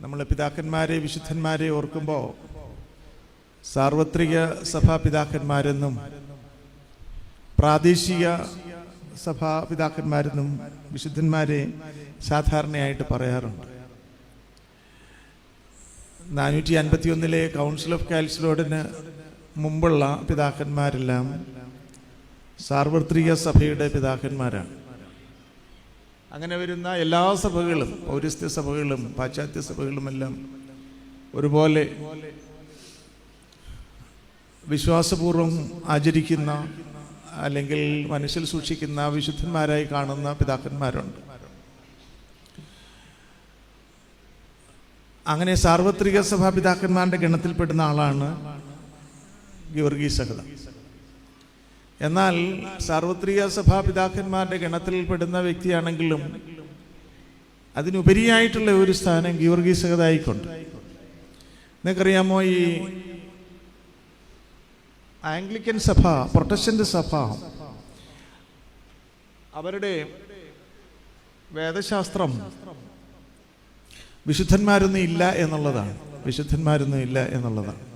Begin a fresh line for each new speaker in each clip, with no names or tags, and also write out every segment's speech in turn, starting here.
നമ്മൾ പിതാക്കന്മാരെ വിശുദ്ധന്മാരെ ഓർക്കുമ്പോൾ സാർവത്രിക സഭാ പിതാക്കന്മാരെന്നും പ്രാദേശിക സഭാ പിതാക്കന്മാരെന്നും വിശുദ്ധന്മാരെ സാധാരണയായിട്ട് പറയാറുണ്ട്. നാനൂറ്റി അൻപത്തി ഒന്നിലെ കൗൺസിൽ ഓഫ് കാൽസിലോഡിന് മുമ്പുള്ള പിതാക്കന്മാരെല്ലാം സാർവത്രിക സഭയുടെ പിതാക്കന്മാരാണ്. അങ്ങനെ വരുന്ന എല്ലാ സഭകളും പൗരസ്ത്യ സഭകളും പാശ്ചാത്യ സഭകളുമെല്ലാം ഒരുപോലെ വിശ്വാസപൂർവം ആചരിക്കുന്ന അല്ലെങ്കിൽ മനസ്സിൽ സൂക്ഷിക്കുന്ന വിശുദ്ധന്മാരായി കാണുന്ന പിതാക്കന്മാരുണ്ട്. അങ്ങനെ സാർവത്രിക സഭാ പിതാക്കന്മാരുടെ ഗണത്തിൽപ്പെടുന്ന ആളാണ് ഗിവർഗീസ് സഹത എന്നാൽ സാർവത്രിക സഭാ പിതാക്കന്മാരുടെ ഗണത്തിൽപ്പെടുന്ന വ്യക്തിയാണെങ്കിലും അതിനുപരിയായിട്ടുള്ള ഒരു സ്ഥാനം ഗീവർഗീസകതായിക്കൊണ്ട്. നിങ്ങൾക്കറിയാമോ ഈ ആംഗ്ലിക്കൻ സഭ പ്രൊട്ടസ്റ്റന്റ് സഭ അവരുടെ വേദശാസ്ത്രം വിശുദ്ധന്മാരൊന്നും ഇല്ല എന്നുള്ളതാണ്. വിശുദ്ധന്മാരൊന്നും ഇല്ല എന്നുള്ളതാണ്.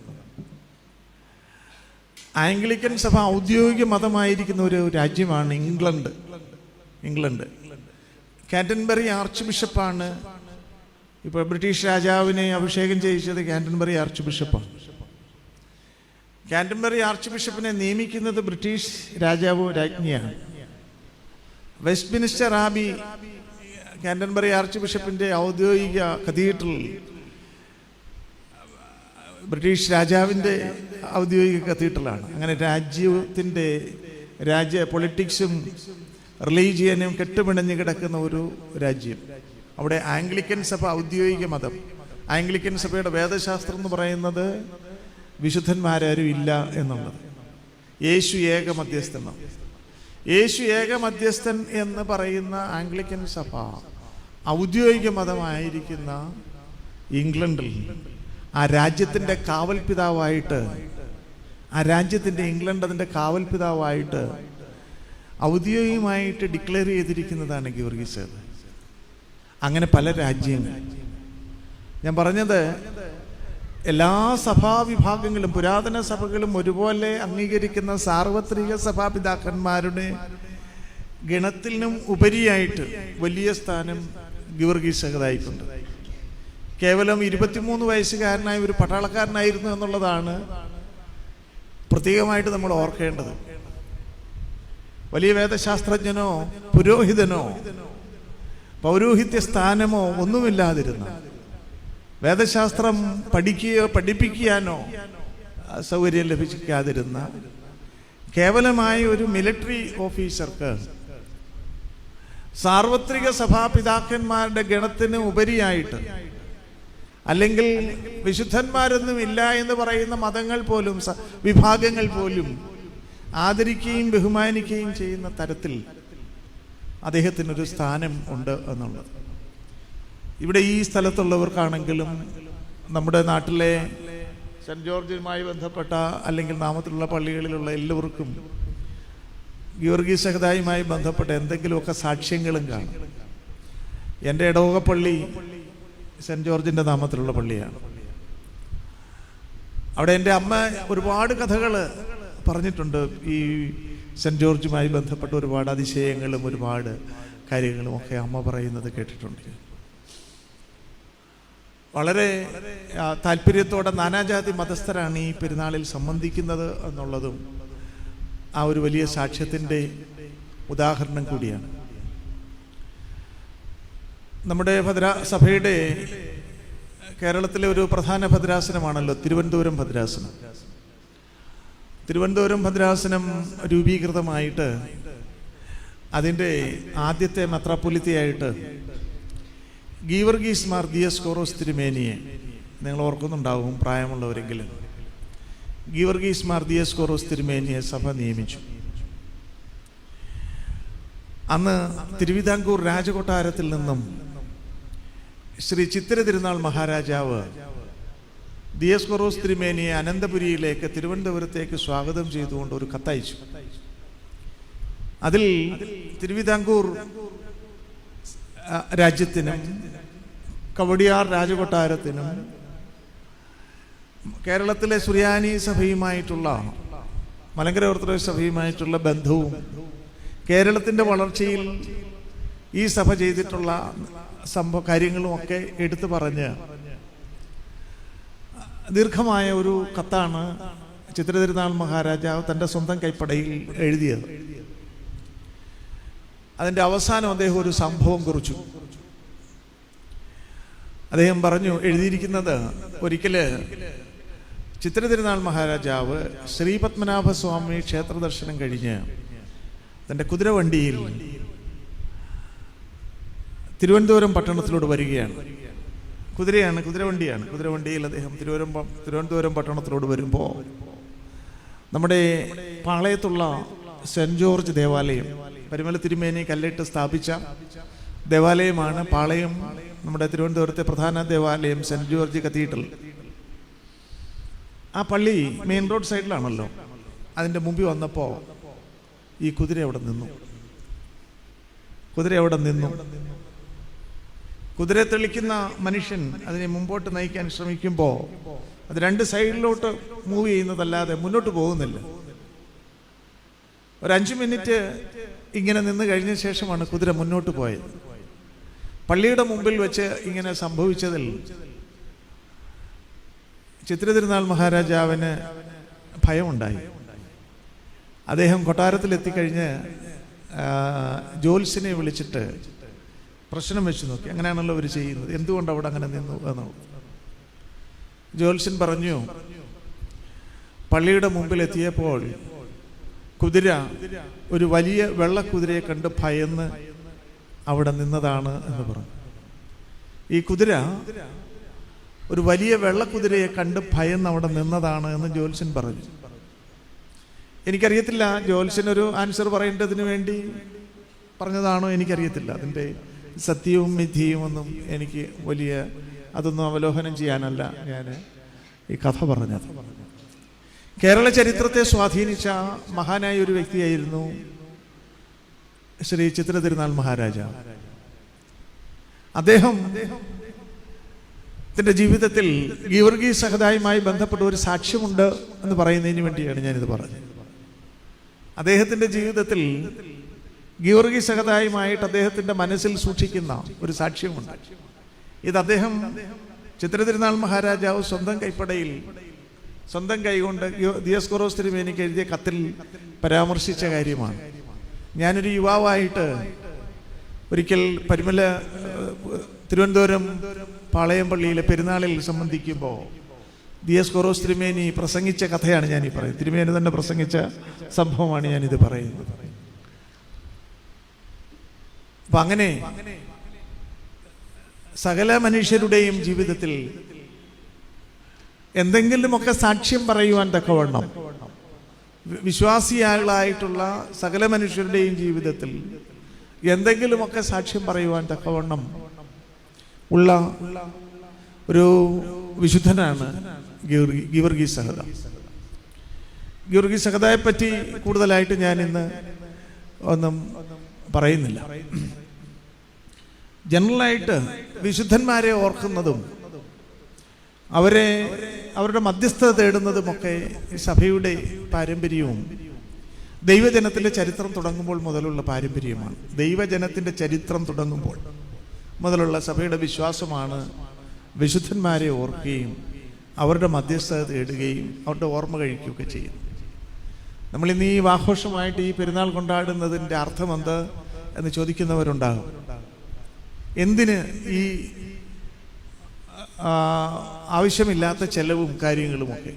ആംഗ്ലിക്കൻ സഭ ഔദ്യോഗിക മതമായിരിക്കുന്ന ഒരു രാജ്യമാണ് ഇംഗ്ലണ്ട്. ഇംഗ്ലണ്ട്. കാന്റൻബറി ആർച്ച് ബിഷപ്പാണ് ഇപ്പോൾ ബ്രിട്ടീഷ് രാജാവിനെ അഭിഷേകം ചെയ്യിച്ചത് കാന്റൻബറി ആർച്ച് ബിഷപ്പാണ് കാന്റൻബറി ആർച്ച് ബിഷപ്പിനെ നിയമിക്കുന്നത് ബ്രിട്ടീഷ് രാജാവോ രാജ്ഞിയാണ്. വെസ്റ്റ് മിനിസ്റ്റർ ആബി കാന്റൻബറി ആർച്ച് ബിഷപ്പിന്റെ ഔദ്യോഗിക കത്തീഡ്രൽ ബ്രിട്ടീഷ് രാജാവിന്റെ ഔദ്യോഗിക കത്തീഡ്രലാണ്. അങ്ങനെ രാജ്യത്തിന്റെ രാജ്യ പൊളിറ്റിക്സും റിലീജിയനും കെട്ടുപിണഞ്ഞ് കിടക്കുന്ന ഒരു രാജ്യം. അവിടെ ആംഗ്ലിക്കൻ സഭ ഔദ്യോഗിക മതം. ആംഗ്ലിക്കൻ സഭയുടെ വേദശാസ്ത്രം എന്ന് പറയുന്നത് വിശുദ്ധന്മാരാരും ഇല്ല എന്നുള്ളത്. യേശു ഏക മധ്യസ്ഥനാണ് യേശു ഏക മധ്യസ്ഥൻ എന്ന് പറയുന്ന ആംഗ്ലിക്കൻ സഭ ഔദ്യോഗിക മതമായിരിക്കുന്ന ഇംഗ്ലണ്ടിൽ ആ രാജ്യത്തിന്റെ കാവൽ പിതാവായിട്ട് ആ രാജ്യത്തിന്റെ ഇംഗ്ലണ്ട് അതിന്റെ കാവൽ പിതാവായിട്ട് ഔദ്യോഗികമായിട്ട് ഡിക്ലെയർ ചെയ്തിരിക്കുന്നതാണ് ഗീവർഗീസ്. അങ്ങനെ പല രാജ്യങ്ങൾ. ഞാൻ പറഞ്ഞത് എല്ലാ സഭാവിഭാഗങ്ങളും പുരാതന സഭകളും ഒരുപോലെ അംഗീകരിക്കുന്ന സാർവത്രിക സഭാപിതാക്കന്മാരുടെ ഗണത്തിനും ഉപരിയായിട്ട് വലിയ സ്ഥാനം ഗീവർഗീസകതായിക്കൊണ്ട് കേവലം ഇരുപത്തിമൂന്ന് വയസ്സുകാരനായ ഒരു പട്ടാളക്കാരനായിരുന്നു എന്നുള്ളതാണ് പ്രത്യേകമായിട്ട് നമ്മൾ ഓർക്കേണ്ടത്. വലിയ വേദശാസ്ത്രജ്ഞനോ പുരോഹിതനോ പൗരോഹിത്യ സ്ഥാനമോ ഒന്നുമില്ലാതിരുന്ന വേദശാസ്ത്രം പഠിക്കുകയോ പഠിപ്പിക്കാനോ സൗകര്യം ലഭിക്കാതിരുന്ന കേവലമായ ഒരു മിലിറ്ററി ഓഫീസർക്ക് സാർവത്രിക സഭാപിതാക്കന്മാരുടെ ഗണത്തിന് ഉപരിയായിട്ട് അല്ലെങ്കിൽ വിശുദ്ധന്മാരൊന്നും ഇല്ല എന്ന് പറയുന്ന മതങ്ങൾ പോലും വിഭാഗങ്ങൾ പോലും ആദരിക്കുകയും ബഹുമാനിക്കുകയും ചെയ്യുന്ന തരത്തിൽ അദ്ദേഹത്തിനൊരു സ്ഥാനം ഉണ്ട് എന്നുള്ളത്. ഇവിടെ ഈ സ്ഥലത്തുള്ളവർക്കാണെങ്കിലും നമ്മുടെ നാട്ടിലെ സെന്റ് ജോർജുമായി ബന്ധപ്പെട്ട അല്ലെങ്കിൽ നാമത്തിലുള്ള പള്ളികളിലുള്ള എല്ലാവർക്കും ഗീവർഗീ സഹതായുമായി ബന്ധപ്പെട്ട എന്തെങ്കിലുമൊക്കെ സാക്ഷ്യങ്ങളും കാണും. എന്റെ ഇടവകപ്പള്ളി സെന്റ് ജോർജിന്റെ നാമത്തിലുള്ള പള്ളിയാണ്. അവിടെ എന്റെ അമ്മ ഒരുപാട് കഥകൾ പറഞ്ഞിട്ടുണ്ട്. ഈ സെന്റ് ജോർജുമായി ബന്ധപ്പെട്ട ഒരുപാട് അതിശയങ്ങളും ഒരുപാട് കാര്യങ്ങളും ഒക്കെ അമ്മ പറയുന്നത് കേട്ടിട്ടുണ്ട്. വളരെ താല്പര്യത്തോടെ നാനാജാതി മതസ്ഥരാണ് ഈ പെരുന്നാളിൽ സംബന്ധിക്കുന്നത് എന്നുള്ളതും ആ ഒരു വലിയ സാക്ഷ്യത്തിന്റെ ഉദാഹരണം കൂടിയാണ്. നമ്മുടെ ഭദ്ര സഭയുടെ കേരളത്തിലെ ഒരു പ്രധാന ഭദ്രാസനമാണല്ലോ തിരുവനന്തപുരം ഭദ്രാസനം. തിരുവനന്തപുരം ഭദ്രാസനം രൂപീകൃതമായിട്ട് അതിന്റെ ആദ്യത്തെ മെത്രാപ്പൊലിത്തയായിട്ട് ഗീവർഗീസ് മാർ ദിയസ് കോറോസ് തിരുമേനിയെ നിങ്ങൾ ഓർക്കുന്നുണ്ടാവും പ്രായമുള്ളവരെങ്കിലും. ഗീവർഗീസ് മാർ ദിയസ് കോറോസ് തിരുമേനിയെ സഭ നിയമിച്ചു. അന്ന് തിരുവിതാംകൂർ രാജകൊട്ടാരത്തിൽ നിന്നും ശ്രീ ചിത്തിര തിരുനാൾ മഹാരാജാവ് ദിയസ് കൊറോസ് തിരുമേനിയെ അനന്തപുരിയിലേക്ക് തിരുവനന്തപുരത്തേക്ക് സ്വാഗതം ചെയ്തുകൊണ്ട് ഒരു കത്തയച്ചു. അതിൽ തിരുവിതാംകൂർ രാജ്യത്തിനും കവടിയാർ രാജകൊട്ടാരത്തിനും കേരളത്തിലെ സുറിയാനി സഭയുമായിട്ടുള്ള മലങ്കര ഓർത്തഡോക്സ് സഭയുമായിട്ടുള്ള ബന്ധവും കേരളത്തിന്റെ വളർച്ചയിൽ ഈ സഭ ചെയ്തിട്ടുള്ള സംഭവ കാര്യങ്ങളും ഒക്കെ എടുത്തു പറഞ്ഞ് ദീർഘമായ ഒരു കത്താണ് ചിത്രതിരുനാൾ മഹാരാജാവ് തന്റെ സ്വന്തം കൈപ്പടയിൽ എഴുതിയത്. അതിന്റെ അവസാനം അദ്ദേഹം ഒരു സംഭവം കുറിച്ചു. അദ്ദേഹം പറഞ്ഞു എഴുതിയിരിക്കുന്നത് ഒരിക്കൽ ചിത്രതിരുനാൾ മഹാരാജാവ് ശ്രീപത്മനാഭസ്വാമി ക്ഷേത്ര ദർശനം കഴിഞ്ഞ് തന്റെ കുതിരവണ്ടിയിൽ തിരുവനന്തപുരം പട്ടണത്തിലൂടെ വരികയാണ്. കുതിരയാണ് കുതിരവണ്ടിയാണ് കുതിരവണ്ടിയിൽ അദ്ദേഹം തിരുവനന്തപുരം തിരുവനന്തപുരം പട്ടണത്തിലോട് വരുമ്പോൾ നമ്മുടെ പാളയത്തുള്ള സെന്റ് ജോർജ് ദേവാലയം പരിമല തിരുമേനി കല്ലിട്ട് സ്ഥാപിച്ച ദേവാലയമാണ് പാളയം. നമ്മുടെ തിരുവനന്തപുരത്തെ പ്രധാന ദേവാലയം സെന്റ് ജോർജ് കത്തീഡ്രൽ. ആ പള്ളി മെയിൻ റോഡ് സൈഡിലാണല്ലോ. അതിന്റെ മുമ്പിൽ വന്നപ്പോൾ ഈ കുതിര അവിടെ നിന്നു. കുതിര അവിടെ നിന്നു. കുതിരയെ തെളിക്കുന്ന മനുഷ്യൻ അതിനെ മുമ്പോട്ട് നയിക്കാൻ ശ്രമിക്കുമ്പോൾ അത് രണ്ട് സൈഡിലോട്ട് മൂവ് ചെയ്യുന്നതല്ലാതെ മുന്നോട്ട് പോകുന്നില്ല. ഒരു അഞ്ച് മിനിറ്റ് ഇങ്ങനെ നിന്ന് കഴിഞ്ഞ ശേഷമാണ് കുതിര മുന്നോട്ട് പോയത്. പള്ളിയുടെ മുമ്പിൽ വെച്ച് ഇങ്ങനെ സംഭവിച്ചതിൽ ചിത്രതിരുനാൾ മഹാരാജാവിന് ഭയമുണ്ടായി. അദ്ദേഹം കൊട്ടാരത്തിൽ എത്തിക്കഴിഞ്ഞ് ജോൽസിനെ വിളിച്ചിട്ട് പ്രശ്നം വെച്ച് നോക്കി. അങ്ങനെയാണല്ലോ അവർ ചെയ്യുന്നത്. എന്തുകൊണ്ട് അവിടെ അങ്ങനെ നിന്നു എന്ന്. ജ്യോത്സ്യൻ പറഞ്ഞു പള്ളിയുടെ മുമ്പിൽ എത്തിയപ്പോൾ കുതിര ഒരു വലിയ വെള്ളക്കുതിരയെ കണ്ട് ഭയന്ന് അവിടെ നിന്നതാണ് എന്ന് പറഞ്ഞു. ഈ കുതിര ഒരു വലിയ വെള്ളക്കുതിരയെ കണ്ട് ഭയന്ന് അവിടെ നിന്നതാണ് എന്ന് ജ്യോത്സ്യൻ പറഞ്ഞു. എനിക്കറിയത്തില്ല ജ്യോത്സ്യൻ ഒരു ആൻസർ പറയേണ്ടതിന് വേണ്ടി പറഞ്ഞതാണോ എനിക്കറിയത്തില്ല. അതിന്റെ സത്യവും മിഥ്യയും ഒന്നും എനിക്ക് വലിയ അതൊന്നും അവലോകനം ചെയ്യാനല്ല ഞാൻ ഈ കഥ പറഞ്ഞത്. കേരള ചരിത്രത്തെ സ്വാധീനിച്ച മഹാനായ ഒരു വ്യക്തിയായിരുന്നു ശ്രീ ചിത്ര തിരുനാൾ മഹാരാജ. അദ്ദേഹം തന്റെ ജീവിതത്തിൽ ഗീവർഗി സഹതായുമായി ബന്ധപ്പെട്ട ഒരു സാക്ഷ്യമുണ്ട് എന്ന് പറയുന്നതിന് വേണ്ടിയാണ് ഞാനിത് പറഞ്ഞത്. അദ്ദേഹത്തിന്റെ ജീവിതത്തിൽ ഗീവർഗി സഹതായുമായിട്ട് അദ്ദേഹത്തിന്റെ മനസ്സിൽ സൂക്ഷിക്കുന്ന ഒരു സാക്ഷ്യമുണ്ട്. ഇത് അദ്ദേഹം ചിത്രതിരുനാൾ മഹാരാജാവ് സ്വന്തം കൈപ്പടയിൽ സ്വന്തം കൈകൊണ്ട് ദിയസ്കൊറോസ് തിരുമേനിക്ക് എഴുതിയ കത്തിൽ പരാമർശിച്ച കാര്യമാണ്. ഞാനൊരു യുവാവായിട്ട് ഒരിക്കൽ പരിമല തിരുവനന്തപുരം പാളയം പള്ളിയിലെ പെരുന്നാളിൽ സംബന്ധിക്കുമ്പോൾ ദിയസ് കൊറോസ് തിരുമേനി പ്രസംഗിച്ച കഥയാണ് ഞാൻ ഈ പറയുന്നത്. തിരുമേനി തന്നെ പ്രസംഗിച്ച സംഭവമാണ് ഞാനിത് പറയുന്നത്. അപ്പൊ അങ്ങനെ സകല മനുഷ്യരുടെയും ജീവിതത്തിൽ എന്തെങ്കിലുമൊക്കെ സാക്ഷ്യം പറയുവാൻ തക്കവണ്ണം വിശ്വാസിയാളായിട്ടുള്ള സകല മനുഷ്യരുടെയും ജീവിതത്തിൽ എന്തെങ്കിലുമൊക്കെ സാക്ഷ്യം പറയുവാൻ തക്കവണ്ണം ഉള്ള ഒരു വിശുദ്ധനാണ് ഗീവർഗി സഹദ. ഗീവർഗി സഹദയെ പറ്റി കൂടുതലായിട്ട് ഞാൻ ഇന്ന് ഒന്നും പറയുന്നില്ല. ജനറലായിട്ട് വിശുദ്ധന്മാരെ ഓർക്കുന്നതും അവരെ അവരുടെ മധ്യസ്ഥത തേടുന്നതുമൊക്കെ സഭയുടെ പാരമ്പര്യവും ദൈവജനത്തിന്റെ ചരിത്രം തുടങ്ങുമ്പോൾ മുതലുള്ള പാരമ്പര്യമാണ്. ദൈവജനത്തിന്റെ ചരിത്രം തുടങ്ങുമ്പോൾ മുതലുള്ള സഭയുടെ വിശ്വാസമാണ് വിശുദ്ധന്മാരെ ഓർക്കുകയും അവരുടെ മധ്യസ്ഥത തേടുകയും അവരുടെ ഓർമ്മ കഴിക്കുകയൊക്കെ ചെയ്യും നമ്മൾ ഇന്ന് ഈ ആഘോഷമായിട്ട് ഈ പെരുന്നാൾ കൊണ്ടാടുന്നതിന്റെ അർത്ഥമെന്ത് എന്ന് ചോദിക്കുന്നവരുണ്ടാകും. എന്തിന് ഈ ആവശ്യമില്ലാത്ത ചെലവും കാര്യങ്ങളുമൊക്കെ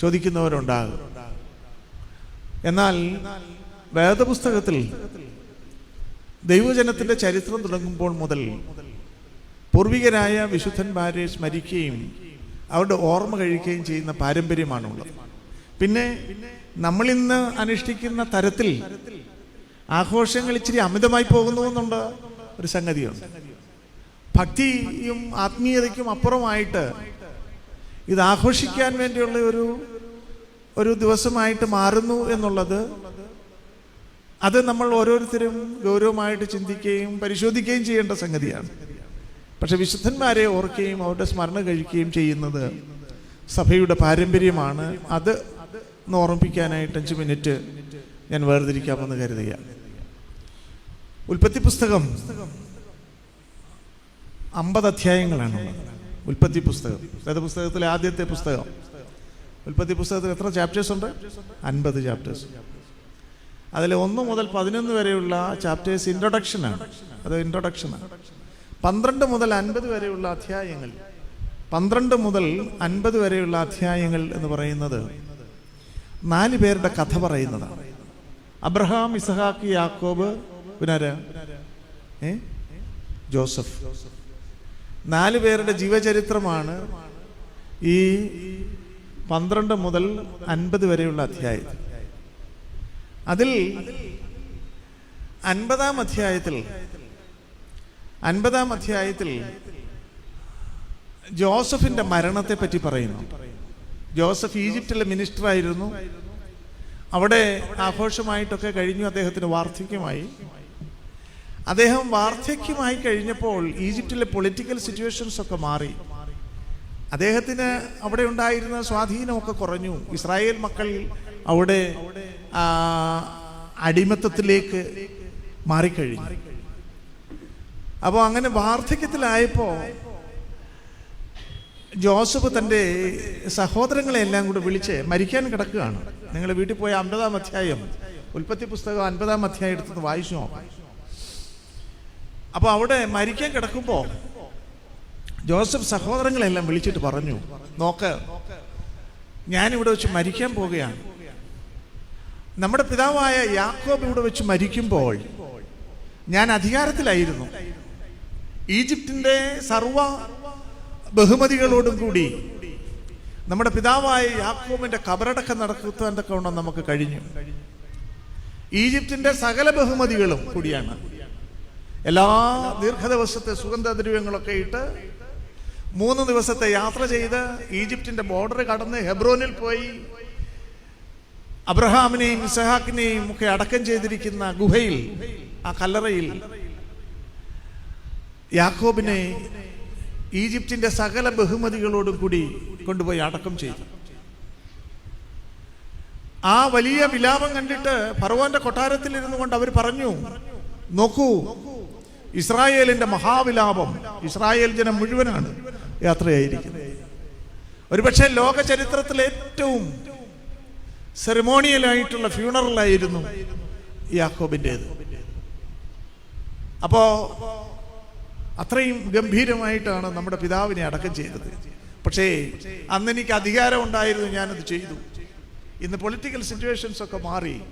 ചോദിക്കുന്നവരുണ്ടാകും. എന്നാൽ വേദപുസ്തകത്തിൽ ദൈവജനത്തിന്റെ ചരിത്രം തുടങ്ങുമ്പോൾ മുതൽ പൂർവികരായ വിശുദ്ധന്മാരെ സ്മരിക്കുകയും അവരുടെ ഓർമ്മ കഴിക്കുകയും ചെയ്യുന്ന പാരമ്പര്യമാണുള്ളത്. പിന്നെ നമ്മളിന്ന് അനുഷ്ഠിക്കുന്ന തരത്തിൽ ആഘോഷങ്ങൾ ഇച്ചിരി അമിതമായി പോകുന്നു എന്നുണ്ട് ഒരു സംഗതിയുണ്ട്. ഭക്തിയും ആത്മീയതയ്ക്കും അപ്പുറമായിട്ട് ഇത് ആഘോഷിക്കാൻ വേണ്ടിയുള്ള ഒരു ഒരു ദിവസമായിട്ട് മാറുന്നു എന്നുള്ളത് അത് നമ്മൾ ഓരോരുത്തരും ഗൗരവമായിട്ട് ചിന്തിക്കുകയും പരിശോധിക്കുകയും ചെയ്യേണ്ട സംഗതിയാണ്. പക്ഷെ വിശുദ്ധന്മാരെ ഓർക്കുകയും അവരുടെ സ്മരണ കഴിക്കുകയും ചെയ്യുന്നത് സഭയുടെ പാരമ്പര്യമാണ്. അത് ഓർമ്മിപ്പിക്കാനായിട്ട് അഞ്ച് മിനിറ്റ് ഞാൻ വേർതിരിക്കാമെന്ന് കരുതുകയാണ്. ഉൽപ്പത്തി പുസ്തകം. അമ്പത് അധ്യായങ്ങളാണ് ഉൽപ്പത്തി പുസ്തകം. വേദപുസ്തകത്തിലെ ആദ്യത്തെ പുസ്തകം? ഉൽപ്പത്തി പുസ്തകത്തിൽ എത്ര ചാപ്റ്റേഴ്സ് ഉണ്ട്? അൻപത് ചാപ്റ്റേഴ്സ് അതിൽ ഒന്ന് മുതൽ പതിനൊന്ന് വരെയുള്ള ചാപ്റ്റേഴ്സ് ഇൻട്രൊഡക്ഷനാണ് അത് ഇൻട്രൊഡക്ഷനാണ് പന്ത്രണ്ട് മുതൽ അൻപത് വരെയുള്ള അധ്യായങ്ങൾ. പന്ത്രണ്ട് മുതൽ അൻപത് വരെയുള്ള അധ്യായങ്ങൾ എന്ന് പറയുന്നത് നാല് പേരുടെ കഥ പറയുന്നതാണ്. അബ്രഹാം ഇസഹാക്ക് യാക്കോബ് പിന്നാരാ ഏ? ജോസഫ്. നാല് പേരുടെ ജീവചരിത്രമാണ് ഈ പന്ത്രണ്ട് മുതൽ അൻപത് വരെയുള്ള അധ്യായം. അതിൽ അൻപതാം അധ്യായത്തിൽ അൻപതാം അധ്യായത്തിൽ ജോസഫിന്റെ മരണത്തെ പറ്റി പറയുന്നു. ജോസഫ് ഈജിപ്തിലെ മിനിസ്റ്റർ ആയിരുന്നു അവിടെ ആഘോഷമായിട്ടൊക്കെ കഴിഞ്ഞു അദ്ദേഹത്തിന് വാർദ്ധക്യമായി. അദ്ദേഹം വാർദ്ധക്യമായി കഴിഞ്ഞപ്പോൾ ഈജിപ്തിലെ പൊളിറ്റിക്കൽ സിറ്റുവേഷൻസ് ഒക്കെ മാറി. അദ്ദേഹത്തിന് അവിടെ ഉണ്ടായിരുന്ന സ്വാധീനമൊക്കെ കുറഞ്ഞു. ഇസ്രായേൽ മക്കൾ അവിടെ അടിമത്തത്തിലേക്ക് മാറിക്കഴിഞ്ഞു. അപ്പോൾ അങ്ങനെ വാർദ്ധക്യത്തിലായപ്പോൾ ജോസഫ് തന്റെ സഹോദരങ്ങളെ എല്ലാം കൂടെ വിളിച്ച് മരിക്കാൻ കിടക്കുകയാണ്. നിങ്ങൾ വീട്ടിൽ പോയ അൻപതാം അധ്യായം ഉൽപ്പത്തി പുസ്തകം അൻപതാം അധ്യായം എടുത്തത് വായിച്ചു നോക്കാം. അപ്പോൾ അവിടെ മരിക്കാൻ കിടക്കുമ്പോൾ ജോസഫ് സഹോദരങ്ങളെല്ലാം വിളിച്ചിട്ട് പറഞ്ഞു നോക്ക് ഞാനിവിടെ വെച്ച് മരിക്കാൻ പോവുകയാണ്. നമ്മുടെ പിതാവായ യാക്കോബ് ഇവിടെ വെച്ച് മരിക്കുമ്പോൾ ഞാൻ അധികാരത്തിലായിരുന്നു. ഈജിപ്തിന്റെ സർവ ബഹുമതികളോടും കൂടി നമ്മുടെ പിതാവായ യാക്കോബിന്റെ കബറടക്കം നടക്കുവാൻ തക്കവണ്ണം നമുക്ക് കഴിഞ്ഞു. ഈജിപ്തിന്റെ സകല ബഹുമതികളും കൂടിയാണ്. എല്ലാ ദീർഘദിവസത്തെ സുഗന്ധദ്രവ്യങ്ങളൊക്കെ ഇട്ട് മൂന്ന് ദിവസത്തെ യാത്ര ചെയ്ത് ഈജിപ്തിന്റെ ബോർഡർ കടന്ന് ഹെബ്രോനിൽ പോയി. അബ്രഹാമിനെയും ഇസഹാക്കിനെയും ഒക്കെ അടക്കം ചെയ്തിരിക്കുന്ന ഗുഹയിൽ ആ കല്ലറയിൽ യാക്കോബിനെ ഈജിപ്തിന്റെ സകല ബഹുമതികളോടും കൂടി കൊണ്ടുപോയി അടക്കം ചെയ്തു. ആ വലിയ വിലാപം കണ്ടിട്ട് ഫറവോന്റെ കൊട്ടാരത്തിൽ ഇരുന്നു കൊണ്ട് അവർ പറഞ്ഞു നോക്കൂ ഇസ്രായേലിന്റെ മഹാവിലാപം ഇസ്രായേൽ ജനം മുഴുവനാണ് യാത്രയായിരിക്കുന്നത്. ഒരുപക്ഷെ ലോക ചരിത്രത്തിൽ ഏറ്റവും സെറിമോണിയലായിട്ടുള്ള ഫ്യൂണറലായിരുന്നു യാക്കോബിന്റേത് അപ്പോ അത്രയും ഗംഭീരമായിട്ടാണ് നമ്മുടെ പിതാവിനെ അടക്കം ചെയ്തത്. പക്ഷേ അന്ന് എനിക്ക് അധികാരം ഉണ്ടായിരുന്നു ഞാനത് ചെയ്തു. ഇന്ന് പൊളിറ്റിക്കൽ സിറ്റുവേഷൻസ് ഒക്കെ മാറി.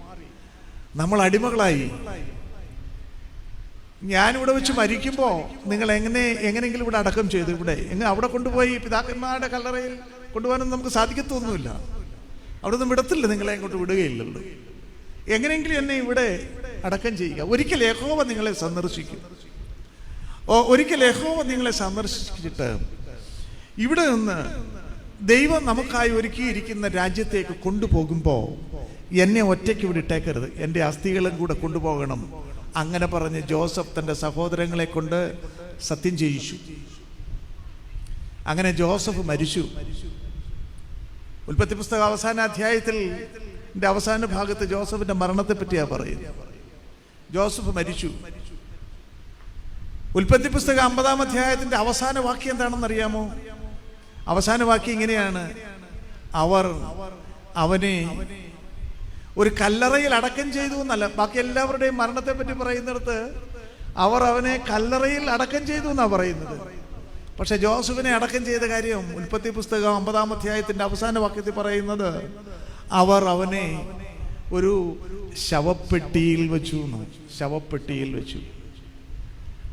നമ്മൾ അടിമകളായി. ഞാനിവിടെ വെച്ച് മരിക്കുമ്പോൾ നിങ്ങൾ എങ്ങനെ എങ്ങനെയെങ്കിലും ഇവിടെ അടക്കം ചെയ്തു. ഇവിടെ എങ്ങനെ അവിടെ കൊണ്ടുപോയി പിതാക്കന്മാരുടെ കല്ലറയിൽ കൊണ്ടുപോകാനൊന്നും നമുക്ക് സാധിക്കത്തൊന്നുമില്ല. അവിടെ ഒന്നും വിടത്തില്ല നിങ്ങളെ അങ്ങോട്ട് വിടുകയില്ലല്ലോ. എങ്ങനെയെങ്കിലും എന്നെ ഇവിടെ അടക്കം ചെയ്യുക. ഒരിക്കൽ യഹോവ നിങ്ങളെ സന്ദർശിക്കും. ഓ ഒരിക്കൽ യഹോവ നിങ്ങളെ സന്ദർശിച്ചിട്ട് ഇവിടെ നിന്ന് ദൈവം നമുക്കായി ഒരുക്കിയിരിക്കുന്ന രാജ്യത്തേക്ക് കൊണ്ടുപോകുമ്പോൾ എന്നെ ഒറ്റയ്ക്ക് ഇവിടെ ഇട്ടേക്കരുത്. എന്റെ അസ്ഥികളും കൂടെ കൊണ്ടുപോകണം. അങ്ങനെ പറഞ്ഞ് ജോസഫ് തന്റെ സഹോദരങ്ങളെ കൊണ്ട് സത്യം ചെയ്യിച്ചു. അങ്ങനെ ജോസഫ് മരിച്ചു. ഉൽപ്പത്തി പുസ്തക അവസാന അധ്യായത്തിൽ അവസാന ഭാഗത്ത് ജോസഫിന്റെ മരണത്തെ പറ്റിയാ പറയുന്നത്. ജോസഫ് മരിച്ചു. ഉൽപ്പത്തി പുസ്തകം അമ്പതാം അധ്യായത്തിന്റെ അവസാന വാക്യം എന്താണെന്ന് അറിയാമോ? അവസാന വാക്യം ഇങ്ങനെയാണ്. അവർ അവനെ ഒരു കല്ലറയിൽ അടക്കം ചെയ്തു എന്നല്ല ബാക്കി എല്ലാവരുടെയും മരണത്തെ പറ്റി പറയുന്നിടത്ത് അവർ അവനെ കല്ലറയിൽ അടക്കം ചെയ്തു എന്നാ പറയുന്നത് പക്ഷെ ജോസഫിനെ അടക്കം ചെയ്ത കാര്യം ഉൽപ്പത്തി പുസ്തകം അമ്പതാം അധ്യായത്തിന്റെ അവസാന വാക്യത്തിൽ പറയുന്നത് അവർ അവനെ ഒരു ശവപ്പെട്ടിയിൽ വെച്ചു എന്നാണ്. ശവപ്പെട്ടിയിൽ വെച്ചു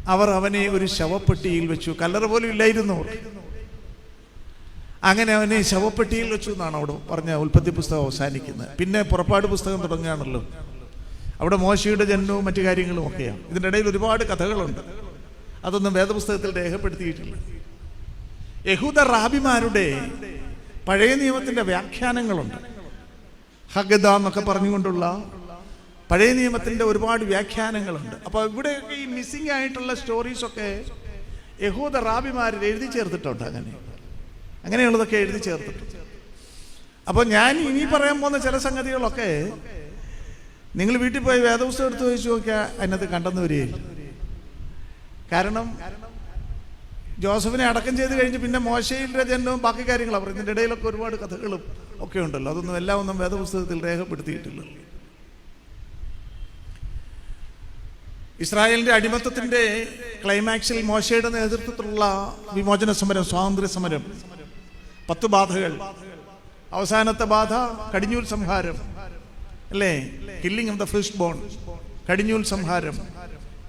അവർ അവനെ ഒരു ശവപ്പെട്ടിയിൽ വെച്ചു കല്ലറ പോലും ഇല്ലായിരുന്നു. അങ്ങനെ അവനെ ശവപ്പെട്ടിയിൽ വെച്ചു എന്നാണ് അവിടെ പറഞ്ഞ ഉൽപ്പത്തി പുസ്തകം അവസാനിക്കുന്നത്. പിന്നെ പുറപ്പാട് പുസ്തകം തുടങ്ങുകയാണല്ലോ. അവിടെ മോശയുടെ ജന്മവും മറ്റു കാര്യങ്ങളും ഒക്കെയാണ്. ഇതിന്റെ ഇടയിൽ ഒരുപാട് കഥകളുണ്ട്. അതൊന്നും വേദപുസ്തകത്തിൽ രേഖപ്പെടുത്തിയിട്ടില്ല. യഹൂദ റാബിമാരുടെ പഴയ നിയമത്തിന്റെ വ്യാഖ്യാനങ്ങളുണ്ട്. ഹഗദ എന്നൊക്കെ പറഞ്ഞുകൊണ്ടുള്ള പഴയ നിയമത്തിന്റെ ഒരുപാട് വ്യാഖ്യാനങ്ങളുണ്ട്. അപ്പോൾ ഇവിടെയൊക്കെ ഈ മിസ്സിംഗ് ആയിട്ടുള്ള സ്റ്റോറീസൊക്കെ യഹൂദ റാബിമാരിൽ എഴുതി ചേർത്തിട്ടുണ്ട് അങ്ങനെ. അങ്ങനെയുള്ളതൊക്കെ എഴുതി ചേർത്തിട്ടുണ്ട് അപ്പോൾ ഞാൻ ഇനി പറയാൻ പോകുന്ന ചില സംഗതികളൊക്കെ നിങ്ങൾ വീട്ടിൽ പോയി വേദപുസ്തകം എടുത്ത് ചോദിച്ചു നോക്കിയാൽ അതിനകത്ത് കണ്ടെന്ന് വരികയില്ല. കാരണം ജോസഫിനെ അടക്കം ചെയ്ത് കഴിഞ്ഞ് പിന്നെ മോശയിലെ ജന്മവും ബാക്കി കാര്യങ്ങളാണ് അവർ ഇതിന്റെ ഇടയിലൊക്കെ ഒരുപാട് കഥകളും ഒക്കെ ഉണ്ടല്ലോ. അതൊന്നും എല്ലാം ഒന്നും വേദപുസ്തകത്തിൽ രേഖപ്പെടുത്തിയിട്ടില്ല. ഇസ്രായേലിന്റെ അടിമത്തത്തിന്റെ ക്ലൈമാക്സിൽ മോശയുടെ നേതൃത്വത്തിലുള്ള വിമോചന സമരം സ്വാതന്ത്ര്യ സമരം പത്ത് ബാധകൾ. അവസാനത്തെ ബാധ കടിഞ്ഞൂൽ സംഹാരം. അല്ലേ? Killing of the first born കടിഞ്ഞൂൽ സംഹാരം.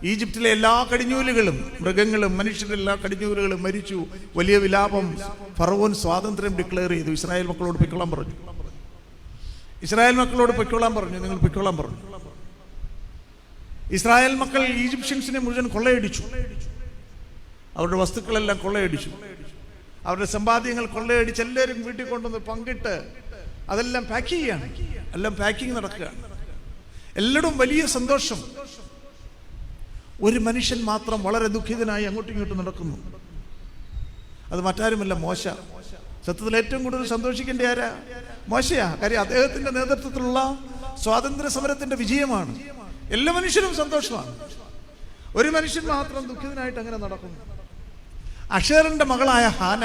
ഈജിപ്തിലെ എല്ലാ കടിഞ്ഞൂലുകളും മൃഗങ്ങളും മനുഷ്യരുടെ എല്ലാ കടിഞ്ഞൂലുകളും മരിച്ചു. വലിയ വിലാപം ഫറവോൻ സ്വാതന്ത്ര്യം ഡിക്ലെയർ ചെയ്തു. ഇസ്രായേൽ മക്കളോട് പൊയ്ക്കൊള്ളാൻ പറഞ്ഞു. ഇസ്രായേൽ മക്കളോട് പൊയ്ക്കൊള്ളാൻ പറഞ്ഞു. നിങ്ങൾ പൊയ്ക്കൊള്ളാൻ പറഞ്ഞു. ഇസ്രായേൽ മക്കൾ ഈജിപ്ഷ്യൻസിനെ മുഴുവൻ കൊള്ളയടിച്ചു. അവരുടെ വസ്തുക്കളെല്ലാം കൊള്ളയടിച്ചു. അവരുടെ സമ്പാദ്യങ്ങൾ കൊള്ളയടിച്ച് എല്ലാവരും വീട്ടിൽ കൊണ്ടുവന്ന് പങ്കിട്ട് അതെല്ലാം പാക്ക് ചെയ്യാണ്. എല്ലാം പാക്കിംഗ് നടക്കുകയാണ്. എല്ലായിടും വലിയ സന്തോഷം. ഒരു മനുഷ്യൻ മാത്രം വളരെ ദുഃഖിതനായി അങ്ങോട്ടും ഇങ്ങോട്ടും നടക്കുന്നു. അത് മറ്റാരുമല്ല മോശ. സത്യത്തിൽ ഏറ്റവും കൂടുതൽ സന്തോഷിക്കേണ്ട ആരാ? മോശയാ. കാര്യം അദ്ദേഹത്തിന്റെ നേതൃത്വത്തിലുള്ള സ്വാതന്ത്ര്യ സമരത്തിന്റെ വിജയമാണ്. എല്ലാ മനുഷ്യരും സന്തോഷമാണ്. ഒരു മനുഷ്യൻ മാത്രം ദുഃഖിതനായിട്ട് അങ്ങനെ നടക്കുന്നു. അഷേറിന്റെ മകളായ ഹാന.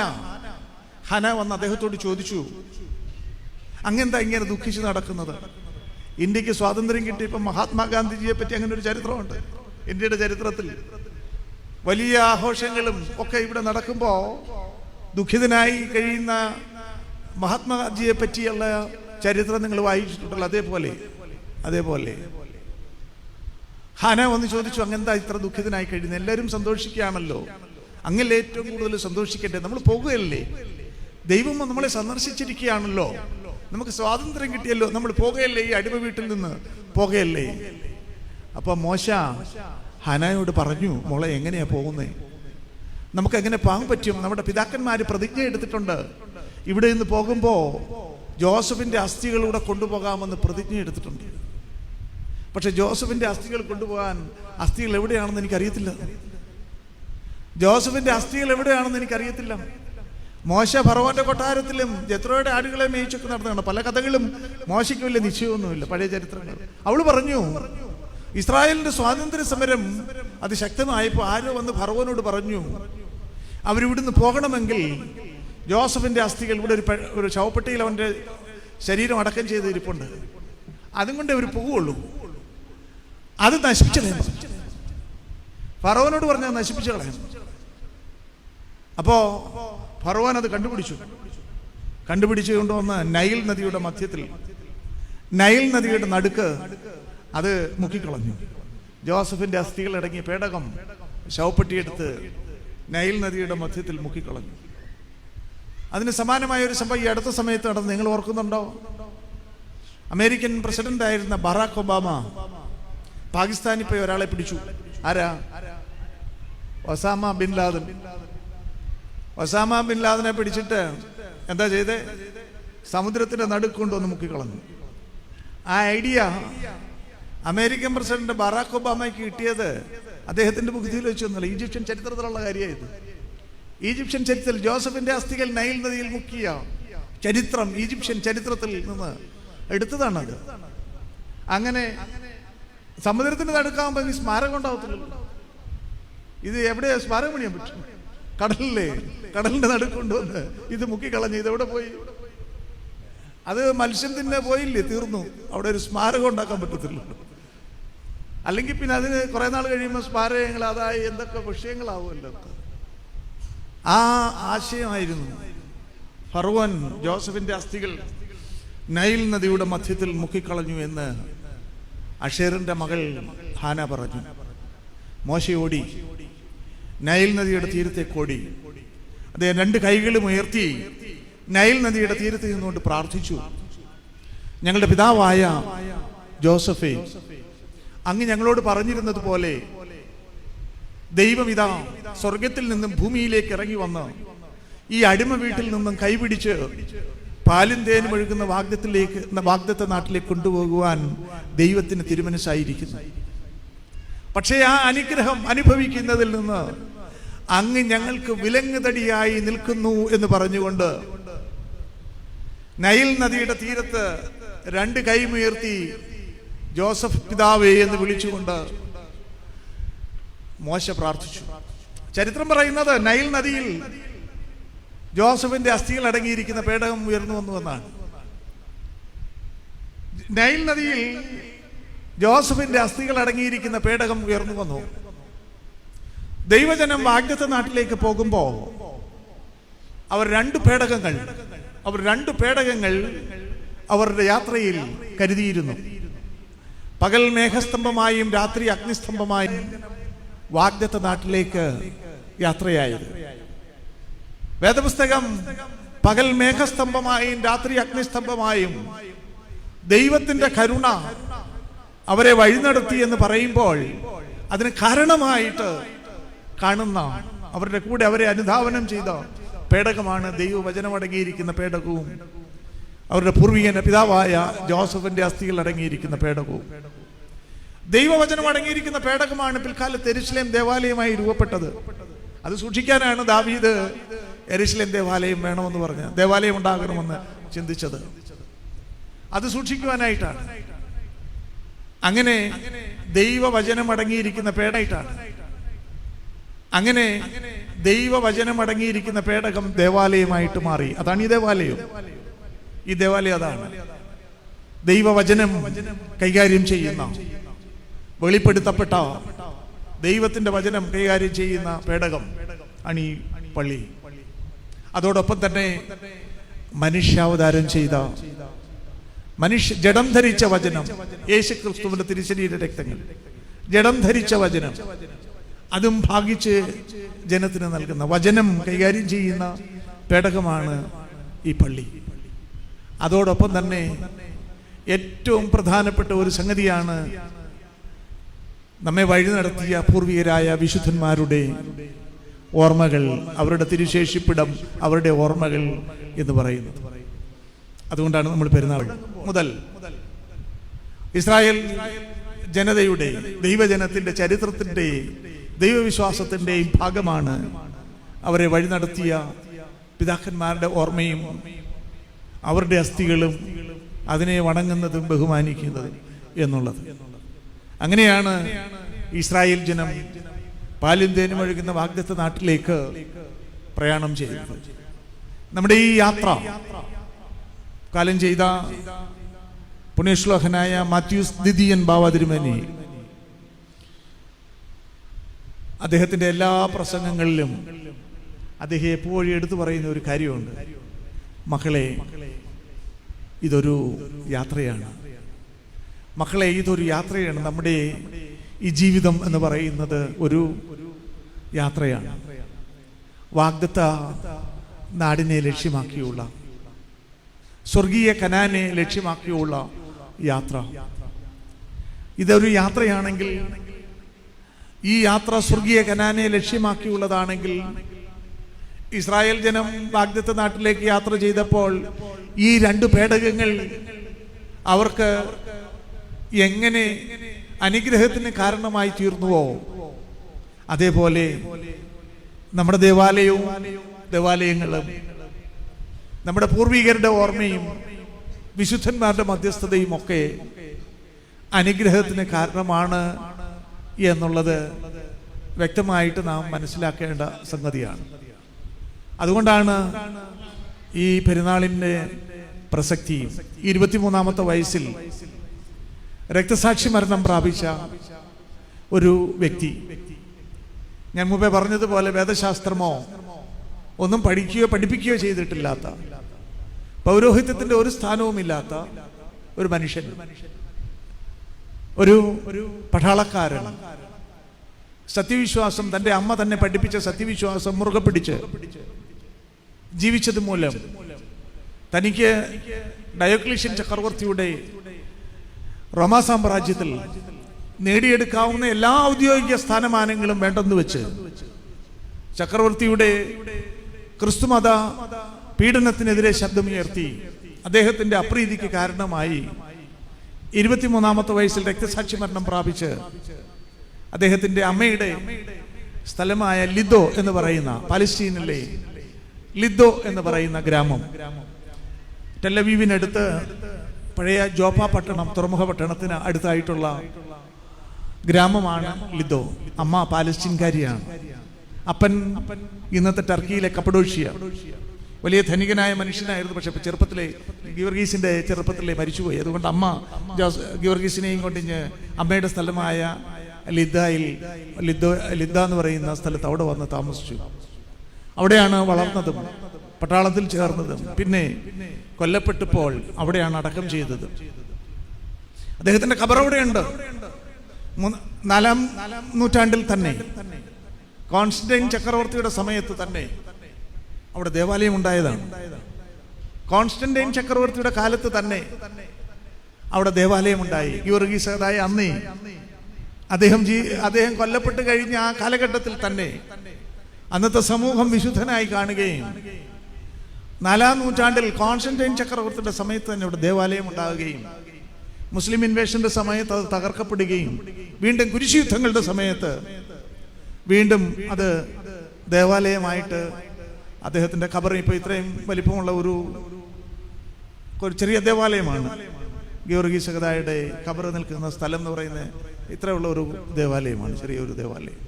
ഹന വന്ന് അദ്ദേഹത്തോട് ചോദിച്ചു അങ്ങെന്താ ഇങ്ങനെ ദുഃഖിച്ച് നടക്കുന്നത്? ഇന്ത്യയ്ക്ക് സ്വാതന്ത്ര്യം കിട്ടിയപ്പോൾ മഹാത്മാഗാന്ധിജിയെ പറ്റി അങ്ങനെ ഒരു ചരിത്രമുണ്ട്. ഇന്ത്യയുടെ ചരിത്രത്തിൽ വലിയ ആഘോഷങ്ങളും ഒക്കെ ഇവിടെ നടക്കുമ്പോൾ ദുഃഖിതനായി കഴിയുന്ന മഹാത്മാജിയെ പറ്റിയുള്ള ചരിത്രം നിങ്ങൾ വായിച്ചിട്ടുണ്ടല്ലോ അതേപോലെ അതേപോലെ. ഹാന ഒന്ന് ചോദിച്ചു അങ്ങെന്താ ഇത്ര ദുഃഖിതനായി കഴിയുന്നത്? എല്ലാവരും സന്തോഷിക്കുകയാണല്ലോ. അങ്ങല്ലേ ഏറ്റവും കൂടുതൽ സന്തോഷിക്കട്ടെ നമ്മൾ പോകുകയല്ലേ? ദൈവം നമ്മളെ സന്ദർശിച്ചിരിക്കുകയാണല്ലോ. നമുക്ക് സ്വാതന്ത്ര്യം കിട്ടിയല്ലോ. നമ്മൾ പോകുകയല്ലേ ഈ അടിമ വീട്ടിൽ നിന്ന്? പോകുകയല്ലേ? അപ്പൊ മോശ ഹനായോട് പറഞ്ഞു മോളെ എങ്ങനെയാ പോകുന്നേ? നമുക്ക് എങ്ങനെ പോകാൻ പറ്റും? നമ്മുടെ പിതാക്കന്മാര് പ്രതിജ്ഞ എടുത്തിട്ടുണ്ട്. ഇവിടെ നിന്ന് പോകുമ്പോ ജോസഫിന്റെ അസ്ഥികളൂടെ കൊണ്ടുപോകാമെന്ന് പ്രതിജ്ഞ എടുത്തിട്ടുണ്ട്. പക്ഷെ ജോസഫിന്റെ അസ്ഥികൾ കൊണ്ടുപോകാൻ അസ്ഥികൾ എവിടെയാണെന്ന് എനിക്കറിയത്തില്ല. ജോസഫിന്റെ അസ്ഥികൾ എവിടെയാണെന്ന് എനിക്കറിയത്തില്ല. മോശ ഫറവോന്റെ കൊട്ടാരത്തിലും ജത്രോയുടെ ആടുകളെ മേയിച്ചൊക്കെ നടന്നതാണ്. പല കഥകളും മോശയ്ക്ക് വലിയ നിശ്ചയമൊന്നുമില്ല പഴയ ചരിത്രങ്ങൾ. അവൾ പറഞ്ഞു ഇസ്രായേലിന്റെ സ്വാതന്ത്ര്യ സമരം അത് ശക്തമായപ്പോൾ ആരോ വന്ന് ഫറവോനോട് പറഞ്ഞു അവരിവിടുന്ന് പോകണമെങ്കിൽ ജോസഫിന്റെ അസ്ഥികൾ ഇവിടെ ഒരു ഒരു ശവപ്പെട്ടിയിൽ അവന്റെ ശരീരം അടക്കം ചെയ്ത് ഇരിപ്പുണ്ട് അതും കൊണ്ട് അവർ പോവുള്ളൂ അത് നശിപ്പിച്ചു ഫറവനോട് പറഞ്ഞാൽ നശിപ്പിച്ചു കളയണം അപ്പോ ഫറവോൻ അത് കണ്ടുപിടിച്ചു. കണ്ടുപിടിച്ചു കൊണ്ടുവന്ന് നൈൽ നദിയുടെ മധ്യത്തിൽ നൈൽ നദിയുടെ നടുക്ക് അത് മുക്കിക്കളഞ്ഞു. ജോസഫിന്റെ അസ്ഥികൾ അടങ്ങിയ പേടകം ശവപ്പെട്ടിയെടുത്ത് നൈൽ നദിയുടെ മധ്യത്തിൽ മുക്കിക്കളഞ്ഞു. അതിന് സമാനമായ ഒരു സംഭവം ഈ അടുത്ത സമയത്ത് നടന്ന് നിങ്ങൾ ഓർക്കുന്നുണ്ടോ? അമേരിക്കൻ പ്രസിഡന്റ് ആയിരുന്ന ബറാക്ക് ഒബാമ പാകിസ്ഥാനിൽ ഒരാളെ പിടിച്ചു. ആരാ? Osama bin Laden. Osama bin ലാദനെ പിടിച്ചിട്ട് എന്താ ചെയ്തേ? സമുദ്രത്തിന്റെ നടുക്ക് കൊണ്ടുവന്ന് മുക്കിക്കളഞ്ഞു. ആ ഐഡിയ അമേരിക്കൻ പ്രസിഡന്റ് ബറാക്ക് ഒബാമയ്ക്ക് കിട്ടിയത് അദ്ദേഹത്തിന്റെ ബുദ്ധിയിൽ വെച്ചൊന്നുമല്ല ഈജിപ്ഷ്യൻ ചരിത്രത്തിലുള്ള കാര്യമായത്. ഈജിപ്ഷ്യൻ ചരിത്രത്തിൽ ജോസഫിന്റെ അസ്ഥികൾ നൈൽ നദിയിൽ മുക്കിയ ചരിത്രം ഈജിപ്ഷ്യൻ ചരിത്രത്തിൽ നിന്ന് എടുത്തതാണത്. അങ്ങനെ സമുദ്രത്തിന് നടുക്കാകുമ്പോൾ ഇനി സ്മാരകം ഉണ്ടാവത്തില്ലല്ലോ ഇത് എവിടെയാ? സ്മാരകം പണിയാൻ പറ്റും കടലിലെ കടലിന്റെ നടുക്കൊണ്ട് വന്ന് ഇത് മുക്കിക്കളഞ്ഞ് ഇത് എവിടെ പോയി? അത് മത്സ്യം തിന്നെ പോയില്ലേ തീർന്നു. അവിടെ ഒരു സ്മാരകം ഉണ്ടാക്കാൻ പറ്റത്തില്ല. അല്ലെങ്കിൽ പിന്നെ അതിന് കുറെ നാൾ കഴിയുമ്പോൾ സ്മാരകങ്ങൾ അതായി എന്തൊക്കെ വിഷയങ്ങളാവുമല്ലോ. ആ ആശയമായിരുന്നു ഫർവൻ ജോസഫിന്റെ അസ്ഥികൾ നൈൽ നദിയുടെ മധ്യത്തിൽ മുക്കിക്കളഞ്ഞു എന്ന് അഷേറിന്റെ മകൾ ഹാന പറഞ്ഞു. മോശ ഓടി നൈൽ നദിയുടെ തീരത്തേക്ക് ഓടി അദ്ദേഹം രണ്ട് കൈകളും ഉയർത്തി നൈൽ നദിയുടെ തീരത്ത് നിന്നുകൊണ്ട് പ്രാർത്ഥിച്ചു. ഞങ്ങളുടെ പിതാവായ ജോസഫെ അങ്ങ് ഞങ്ങളോട് പറഞ്ഞിരുന്നത് പോലെ ദൈവം സ്വർഗത്തിൽ നിന്നും ഭൂമിയിലേക്ക് ഇറങ്ങി വന്ന് ഈ അടിമ വീട്ടിൽ നിന്നും കൈപിടിച്ച് പാലും തേനും ഒഴുകുന്ന വാഗ്ദത്തിലേക്ക് വാഗ്ദത്ത നാട്ടിലേക്ക് കൊണ്ടുപോകുവാൻ ദൈവത്തിന് തിരുമനസ്സായിരിക്കുന്നു. പക്ഷേ ആ അനുഗ്രഹം അനുഭവിക്കുന്നതിൽ നിന്ന് അങ്ങ് ഞങ്ങൾക്ക് വിലങ്ങുതടിയായി നിൽക്കുന്നു എന്ന് പറഞ്ഞുകൊണ്ട് നൈൽ നദിയുടെ തീരത്ത് രണ്ട് കൈമുയർത്തി ജോസഫ് പിതാവേ എന്ന് വിളിച്ചുകൊണ്ട് മോശ പ്രാർത്ഥിച്ചു. ചരിത്രം പറയുന്നത് നൈൽ നദിയിൽ ജോസഫിന്റെ അസ്ഥികൾ അടങ്ങിയിരിക്കുന്ന പേടകം ഉയർന്നു വന്നു എന്നാണ്. നൈൽ നദിയിൽ ജോസഫിന്റെ അസ്ഥികൾ അടങ്ങിയിരിക്കുന്ന പേടകം ഉയർന്നു വന്നു. ദൈവജനം വാഗ്ദത്ത നാട്ടിലേക്ക് പോകുമ്പോൾ അവർ രണ്ട് പേടകങ്ങൾ അവർ രണ്ട് പേടകങ്ങൾ അവരുടെ യാത്രയിൽ കരുതിയിരുന്നു. പകൽ മേഘസ്തംഭമായും രാത്രി അഗ്നിസ്തംഭമായും വാഗ്ദത്ത നാട്ടിലേക്ക് യാത്രയായത്. വേദപുസ്തകം പകൽ മേഘസ്തംഭമായും രാത്രി അഗ്നിസ്തംഭമായും ദൈവത്തിന്റെ കരുണ അവരെ വഴിനടത്തി എന്ന് പറയുമ്പോൾ അതിന് കാരണമായിട്ട് കാണുന്ന അവരുടെ കൂടെ അവരെ അനുധാവനം ചെയ്ത പേടകമാണ് ദൈവവചനം അടങ്ങിയിരിക്കുന്ന പേടകവും. അവരുടെ പൂർവികന്റെ പിതാവായ ജോസഫിന്റെ അസ്ഥികൾ അടങ്ങിയിരിക്കുന്ന പേടകവും. ദൈവവചനം അടങ്ങിയിരിക്കുന്ന പേടകമാണ് പിൽക്കാലത്ത് എരിശ്ലേം ദേവാലയമായി രൂപപ്പെട്ടത്. അത് സൂക്ഷിക്കാനാണ് ദാവീദ് എരിശ്ലേം ദേവാലയം വേണമെന്ന് പറഞ്ഞ് ദേവാലയം ഉണ്ടാകണമെന്ന് ചിന്തിച്ചത്. അത് സൂക്ഷിക്കുവാനായിട്ടാണ്. അങ്ങനെ ദൈവവചനം അടങ്ങിയിരിക്കുന്ന പേടായിട്ടാണ് അങ്ങനെ ദൈവവചനം അടങ്ങിയിരിക്കുന്ന പേടകം ദേവാലയമായിട്ട് മാറി. അതാണ് ഈ ദേവാലയം. ഈ ദേവാലയം അതാണ്. ദൈവവചനം കൈകാര്യം ചെയ്യുന്ന വെളിപ്പെടുത്തപ്പെട്ട ദൈവത്തിന്റെ വചനം കൈകാര്യം ചെയ്യുന്ന പേടകം അണി പള്ളി. അതോടൊപ്പം തന്നെ മനുഷ്യാവതാരം ചെയ്ത മനുഷ്യ ജഡം ധരിച്ച വചനം യേശു ക്രിസ്തുവിന്റെ തിരിശരീര രക്തങ്ങൾ. ജഡം ധരിച്ച വചനം അതും ഭാഗിച്ച് ജനത്തിന് നൽകുന്ന വചനം കൈകാര്യം ചെയ്യുന്ന പേടകമാണ് ഈ പള്ളി. അതോടൊപ്പം തന്നെ ഏറ്റവും പ്രധാനപ്പെട്ട ഒരു സംഗതിയാണ് നമ്മെ വഴി നടത്തിയ പൂർവികരായ വിശുദ്ധന്മാരുടെ ഓർമ്മകൾ അവരുടെ തിരുശേഷിപ്പിടം അവരുടെ ഓർമ്മകൾ എന്ന് പറയുന്നത്. അതുകൊണ്ടാണ് നമ്മൾ പെരുന്നാൾ മുതൽ ഇസ്രായേൽ ജനതയുടെ ദൈവജനത്തിന്റെ ചരിത്രത്തിന്റെ ദൈവവിശ്വാസത്തിന്റെയും ഭാഗമാണ് അവരെ വഴി നടത്തിയ പിതാക്കന്മാരുടെ ഓർമ്മയും അവരുടെ അസ്ഥികളും അതിനെ വണങ്ങുന്നതും ബഹുമാനിക്കുന്നതും എന്നുള്ളത്. അങ്ങനെയാണ് ഇസ്രായേൽ ജനം പാലിന്തേനും ഒഴുകുന്ന വാഗ്ദത്ത നാട്ടിലേക്ക് പ്രയാണം ചെയ്തത്. നമ്മുടെ ഈ യാത്ര കാലം ചെയ്ത പുണ്യശ്ലോകനായ മാത്യൂസ് ദിദിയൻ ബാവ തിരുമേനി അദ്ദേഹത്തിന്റെ എല്ലാ പ്രസംഗങ്ങളിലും അദ്ദേഹം എപ്പോഴും എടുത്തു പറയുന്ന ഒരു കാര്യമുണ്ട്. മക്കളെ ഇതൊരു യാത്രയാണ്. മക്കളെ ഇതൊരു യാത്രയാണ്. നമ്മുടെ ഈ ജീവിതം എന്ന് പറയുന്നത് ഒരു യാത്രയാണ്. വാഗ്ദത്ത നാടിനെ ലക്ഷ്യമാക്കിയുള്ള സ്വർഗീയ കനാനെ ലക്ഷ്യമാക്കിയുള്ള യാത്ര. ഇതൊരു യാത്രയാണെങ്കിൽ ഈ യാത്ര സ്വർഗീയ കനാനെ ലക്ഷ്യമാക്കിയുള്ളതാണെങ്കിൽ ഇസ്രായേൽ ജനം വാഗ്ദത്ത് നാട്ടിലേക്ക് യാത്ര ചെയ്തപ്പോൾ ഈ രണ്ട് പേടകങ്ങൾ അവർക്ക് എങ്ങനെ അനുഗ്രഹത്തിന് കാരണമായി തീർന്നുവോ? അതേപോലെ നമ്മുടെ ദേവാലയവും ദേവാലയങ്ങളും നമ്മുടെ പൂർവികരുടെ ഓർമ്മയും വിശുദ്ധന്മാരുടെ മധ്യസ്ഥതയും ഒക്കെ അനുഗ്രഹത്തിന് കാരണമാണ് എന്നുള്ളത് വ്യക്തമായിട്ട് നാം മനസ്സിലാക്കേണ്ട സംഗതിയാണ്. അതുകൊണ്ടാണ് ഈ പെരുന്നാളിന്റെ പ്രസക്തിയും ഇരുപത്തിമൂന്നാമത്തെ വയസ്സിൽ രക്തസാക്ഷി മരണം പ്രാപിച്ച ഒരു വ്യക്തി. ഞാൻ മുമ്പേ പറഞ്ഞതുപോലെ വേദശാസ്ത്രമോ ഒന്നും പഠിക്കുകയോ പഠിപ്പിക്കുകയോ ചെയ്തിട്ടില്ലാത്ത പൗരോഹിത്യത്തിന്റെ ഒരു സ്ഥാനവുമില്ലാത്ത ഒരു മനുഷ്യൻ. ഒരു ഒരു പട്ടാളക്കാരൻ. സത്യവിശ്വാസം തന്റെ അമ്മ തന്നെ പഠിപ്പിച്ച സത്യവിശ്വാസം മുറുകെ പിടിച്ച് ജീവിച്ചത് മൂലം തനിക്ക് ഡയോക്ലീഷ്യൻ ചക്രവർത്തിയുടെ റോമാ സാമ്രാജ്യത്തിൽ നേടിയെടുക്കാവുന്ന എല്ലാ ഔദ്യോഗിക സ്ഥാനമാനങ്ങളും വേണ്ടെന്ന് വെച്ച് ചക്രവർത്തിയുടെ ക്രിസ്തുമത പീഡനത്തിനെതിരെ ശബ്ദമുയർത്തി അദ്ദേഹത്തിന്റെ അപ്രീതിക്ക് കാരണമായി ഇരുപത്തിമൂന്നാമത്തെ വയസ്സിൽ രക്തസാക്ഷി മരണം പ്രാപിച്ച് അദ്ദേഹത്തിന്റെ അമ്മയുടെ സ്ഥലമായ ലിദോ എന്ന് പറയുന്ന പാലസ്തീനിലെ ലിദോ എന്ന് പറയുന്ന ഗ്രാമം. ടെല്ലവീവിനടുത്ത് പഴയ ജോപ്പ പട്ടണം തുറമുഖ പട്ടണത്തിന് അടുത്തായിട്ടുള്ള ഗ്രാമമാണ് ലിദോ. അമ്മ പാലസ്റ്റീൻകാരിയാണ് അപ്പൻ ഇന്നത്തെ ടർക്കിയിലെ കപ്പഡോഷ്യ. വലിയ ധനികനായ മനുഷ്യനായിരുന്നു. പക്ഷെ ചെറുപ്പത്തിലെ ഗീവർഗീസിന്റെ ചെറുപ്പത്തിലെ മരിച്ചുപോയി. അതുകൊണ്ട് അമ്മ ജോസ് ഗീവർഗീസിനെയും കൊണ്ടിഞ്ഞ് അമ്മയുടെ സ്ഥലമായ ലിദ്ദയിൽ ലിദ്ദ ലിദ്ദ എന്ന് പറയുന്ന സ്ഥലത്ത് അവിടെ വന്ന് താമസിച്ചു. അവിടെയാണ് വളർന്നതും പട്ടാളത്തിൽ ചേർന്നതും. പിന്നെ കൊല്ലപ്പെട്ടപ്പോൾ അവിടെയാണ് അടക്കം ചെയ്തത്. അദ്ദേഹത്തിന്റെ ഖബർ അവിടെയുണ്ട്. നാലാം നൂറ്റാണ്ടിൽ തന്നെ. കോൺസ്റ്റന്റൈൻ ചക്രവർത്തിയുടെ സമയത്ത് തന്നെ. അവിടെ ദേവാലയം ഉണ്ടായതാണ്. കോൺസ്റ്റന്റൈൻ ചക്രവർത്തിയുടെ കാലത്ത് തന്നെ അവിടെ ദേവാലയം ഉണ്ടായി. യുവർഗീസതായ അന്നേ അദ്ദേഹം ജീ അദ്ദേഹം കൊല്ലപ്പെട്ട് കഴിഞ്ഞ ആ കാലഘട്ടത്തിൽ തന്നെ അന്നത്തെ സമൂഹം വിശുദ്ധനായി കാണുകയും നാലാം നൂറ്റാണ്ടിൽ കോൺസ്റ്റന്റൈൻ ചക്രവർത്തിയുടെ സമയത്ത് തന്നെ ഇവിടെ ദേവാലയം ഉണ്ടാവുകയും മുസ്ലിം ഇൻവേഷന്റെ സമയത്ത് അത് തകർക്കപ്പെടുകയും വീണ്ടും കുരിശുയുദ്ധങ്ങളുടെ സമയത്ത് വീണ്ടും അത് ദേവാലയമായിട്ട് അദ്ദേഹത്തിന്റെ ഖബർ ഇപ്പോൾ ഇത്രയും വലിപ്പമുള്ള ഒരു ഒരു ചെറിയ ദേവാലയമാണ് ഗീവർഗി ഖബർ നിൽക്കുന്ന സ്ഥലം എന്ന് പറയുന്നത് ഇത്രയുള്ള ഒരു ദേവാലയമാണ് ചെറിയൊരു ദേവാലയം.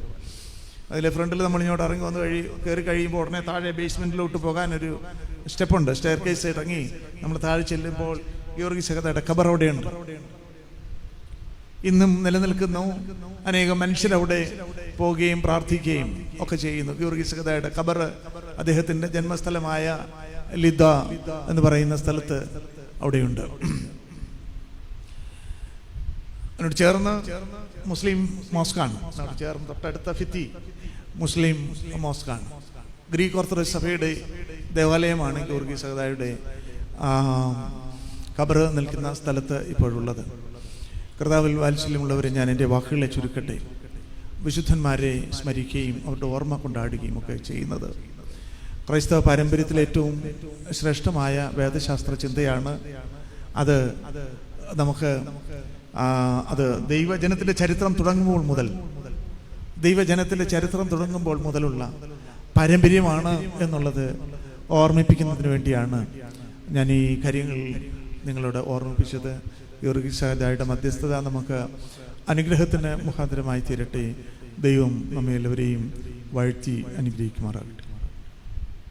അതിലെ ഫ്രണ്ടിൽ നമ്മൾ ഇങ്ങോട്ട് ഇറങ്ങി വന്ന് കഴി കയറി കഴിയുമ്പോൾ ഉടനെ താഴെ ബേസ്മെന്റിലോട്ട് പോകാൻ ഒരു സ്റ്റെപ്പുണ്ട്. സ്റ്റെയർ കേസ് ഇറങ്ങി നമ്മൾ താഴെ ചെല്ലുമ്പോൾ ഗീവർഗി ഖബർ അവിടെയുണ്ട് ഇന്നും നിലനിൽക്കുന്നു. അനേകം മനുഷ്യരവിടെ പോവുകയും പ്രാർത്ഥിക്കുകയും ഒക്കെ ചെയ്യുന്നു. ഗീവർഗി ഖബർ അദ്ദേഹത്തിന്റെ ജന്മസ്ഥലമായ ലിദ എന്ന് പറയുന്ന സ്ഥലത്ത് അവിടെയുണ്ട്. അതിനോട് ചേർന്ന് മുസ്ലിം മോസ്കാണ്. അതിനോട് ചേർന്ന് തൊട്ടടുത്ത ഫിത്തി. മുസ്ലിം മോസ്കാണ്. ഗ്രീക്ക് ഓർത്തഡോക്സ് സഭയുടെ ദേവാലയമാണ് ഗോർഗി സഹദായുടെ ഖബർ നിൽക്കുന്ന സ്ഥലത്ത് ഇപ്പോഴുള്ളത്. കർത്താവിൽ വാത്സല്യമുള്ളവരെ ഞാൻ എന്റെ വാക്കുകളെ ചുരുക്കട്ടെ. വിശുദ്ധന്മാരെ സ്മരിക്കുകയും അവരുടെ ഓർമ്മ കൊണ്ടാടുകയും ഒക്കെ ചെയ്യുന്നത്. ക്രൈസ്തവ പാരമ്പര്യത്തിലെ ഏറ്റവും ശ്രേഷ്ഠമായ വേദശാസ്ത്ര ചിന്തയാണ് അത് നമുക്ക് അത് ദൈവജനത്തിന്റെ ചരിത്രം തുടങ്ങുമ്പോൾ മുതൽ ദൈവജനത്തിന്റെ ചരിത്രം തുടങ്ങുമ്പോൾ മുതലുള്ള പാരമ്പര്യമാണ് എന്നുള്ളത് ഓർമ്മിപ്പിക്കുന്നതിന് വേണ്ടിയാണ് ഞാൻ ഈ കാര്യങ്ങൾ നിങ്ങളോട് ഓർമ്മിപ്പിച്ചത്. യോർഗിസായുടെ മധ്യസ്ഥത നമുക്ക് അനുഗ്രഹത്തിന് മുഖാന്തരമായി തീരട്ടെ. ദൈവം നമ്മെ എല്ലാവരെയും വാഴ്ത്തി അനുഗ്രഹിക്കുമാറാകട്ടെ.